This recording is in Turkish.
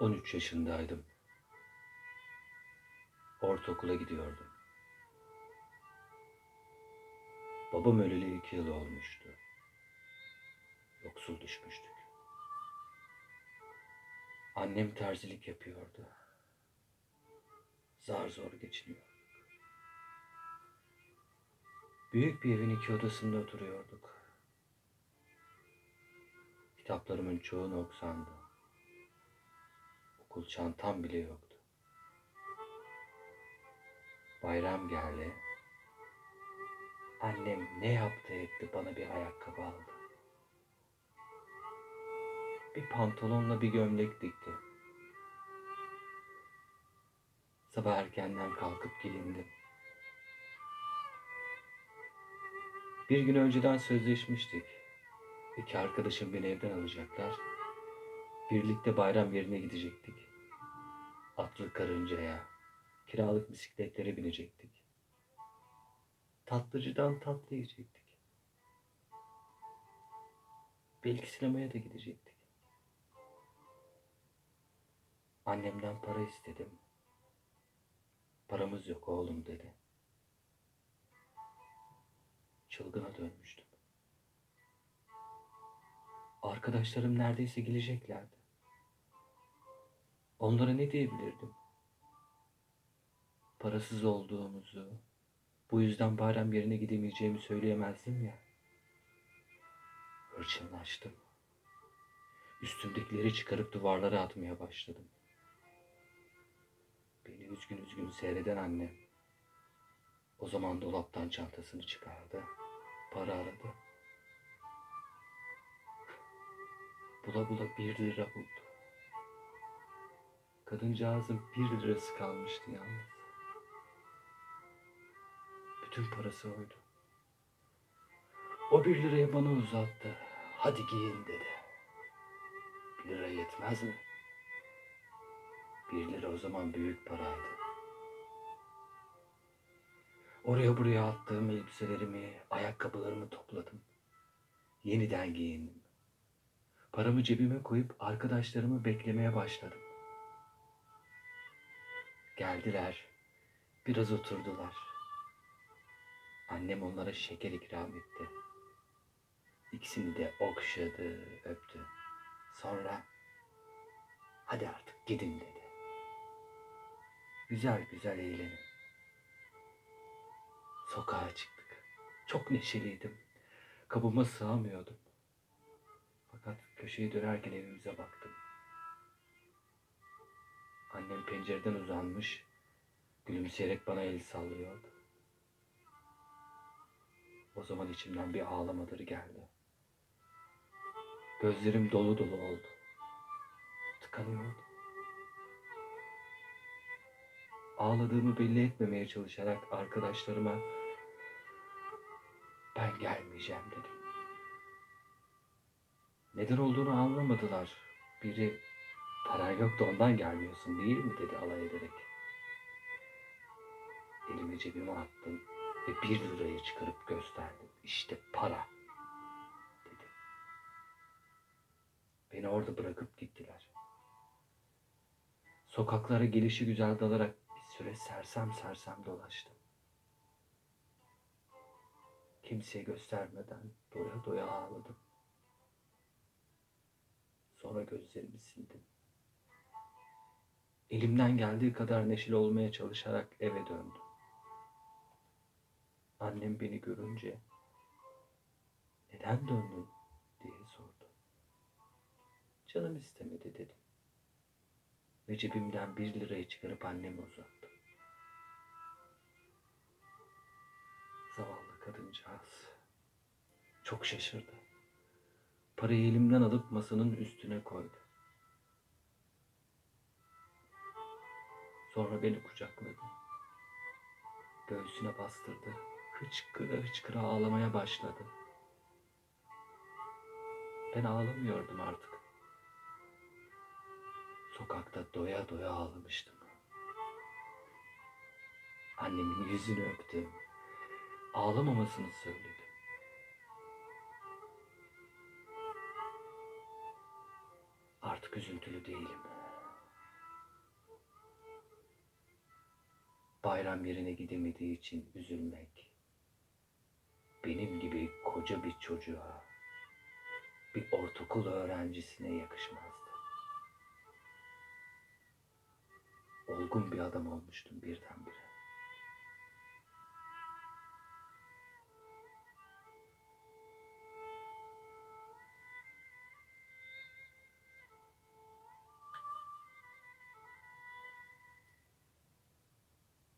13 yaşındaydım. Ortaokula gidiyordum. Babam öleli iki yıl olmuştu. Yoksul düşmüştük. Annem terzilik yapıyordu. Zar zor geçiniyor. Büyük bir evin iki odasında oturuyorduk. Kitaplarımın çoğu noksandı. Okul çantam bile yoktu. Bayram geldi. Annem ne yaptı etti bana bir ayakkabı aldı. Bir pantolonla bir gömlek dikti. Sabah erkenden kalkıp giyindim. Bir gün önceden sözleşmiştik. İki arkadaşım beni evden alacaklar. Birlikte bayram yerine gidecektik. Atlı karıncaya, kiralık bisikletlere binecektik. Tatlıcıdan tatlı yiyecektik. Belki sinemaya da gidecektik. Annemden para istedim. Paramız yok oğlum dedi. Çılgına dönmüştüm. Arkadaşlarım neredeyse geleceklerdi. Onlara ne diyebilirdim? Parasız olduğumuzu, bu yüzden bayram yerine gidemeyeceğimi söyleyemezdim ya. Hırçınlaştım. Üstümdekileri çıkarıp duvarlara atmaya başladım. Beni üzgün üzgün seyreden annem. O zaman dolaptan çantasını çıkardı. Para aradı. Bula bula bir lira buldu. Kadıncağızın bir lirası kalmıştı yalnız. Bütün parası oydu. O bir lirayı bana uzattı. Hadi giyin dedi. Bir lira yetmez mi? Bir lira o zaman büyük paraydı. Oraya buraya attığım elbiselerimi, ayakkabılarımı topladım. Yeniden giyindim. Paramı cebime koyup arkadaşlarımı beklemeye başladım. Geldiler. Biraz oturdular. Annem onlara şeker ikram etti. İkisini de okşadı, öptü. Sonra hadi artık gidin dedi. Güzel güzel eğlenin. Sokağa çıktık. Çok neşeliydim. Kabıma sığamıyordum. Fakat köşeyi dönerken evimize baktım. Annem pencereden uzanmış, gülümseyerek bana el sallıyordu. O zaman içimden bir ağlamaları geldi. Gözlerim dolu dolu oldu. Tıkanıyordum. Ağladığımı belli etmemeye çalışarak arkadaşlarıma ben gelmeyeceğim dedim. Neden olduğunu anlamadılar. Biri paran yok da ondan gelmiyorsun değil mi dedi alay ederek. Elimi cebime attım ve bir lirayı çıkarıp gösterdim. İşte para dedi. Beni orada bırakıp gittiler. Sokaklara gelişi güzel dalarak bir süre sersem sersem dolaştım. Kimseye göstermeden doya doya ağladım. Sonra gözlerimi sildim. Elimden geldiği kadar neşeli olmaya çalışarak eve döndüm. Annem beni görünce neden döndün diye sordu. Canım istemedi dedim. Ve cebimden bir lirayı çıkarıp anneme uzattım. Zavallı kadıncağız çok şaşırdı. Parayı elimden alıp masanın üstüne koydu. Sonra beni kucakladı. Göğsüne bastırdı. Hıçkıra hıçkıra ağlamaya başladı. Ben ağlamıyordum artık. Sokakta doya doya ağlamıştım. Annemin yüzünü öptüm. Ağlamamasını söyledim. Artık üzüntülü değilim. Bayram yerine gidemediği için üzülmek, benim gibi koca bir çocuğa, bir ortaokul öğrencisine yakışmazdı. Olgun bir adam olmuştum birdenbire.